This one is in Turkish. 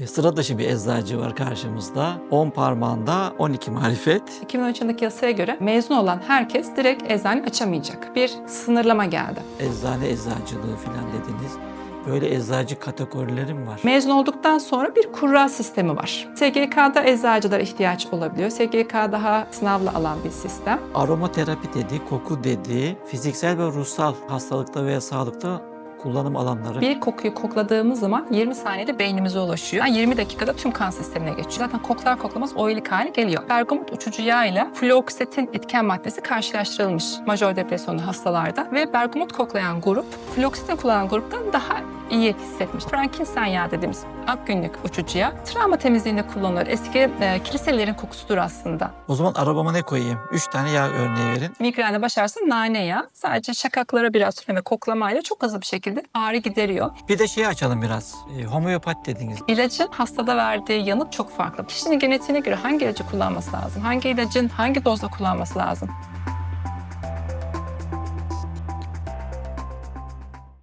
E, Sıra dışı bir eczacı var karşımızda. 10 parmağında 12 marifet. 2013 yılındaki yasaya göre mezun olan herkes direkt eczane açamayacak. Bir sınırlama geldi. Eczane eczacılığı falan dediniz. Böyle eczacı kategorileri mi var? Mezun olduktan sonra bir kurra sistemi var. SGK'da eczacılara ihtiyaç olabiliyor. SGK daha sınavla alan bir sistem. Aromaterapi dedi, koku dedi, fiziksel ve ruhsal hastalıkta veya sağlıkta kullanım alanları. Bir kokuyu kokladığımız zaman 20 saniyede beynimize ulaşıyor. Yani 20 dakikada tüm kan sistemine geçiyor. Zaten koklar koklamaz o iyilik hali geliyor. Bergamot uçucu yağ ile fluoksetin etken maddesi karşılaştırılmış majör depresyonlu hastalarda ve bergamot koklayan grup fluoksetin kullanan gruptan daha iyi hissetmiş. Frankinsen yağı dediğimiz ak günlük uçucu yağ travma temizliğinde kullanılır. Eski e, kiliselerin kokusudur aslında. O zaman arabama ne koyayım? 3 tane yağ örneği verin. Migrende başarsa nane yağı sadece şakaklara biraz süre ve koklamayla çok hızlı bir şekilde ağrı gideriyor. Bir de şeyi açalım biraz. E, homeopat dediniz. İlacın hastada verdiği yanıt çok farklı. Kişinin genetiğine göre hangi ilacı kullanması lazım? Hangi ilacın hangi dozda kullanması lazım?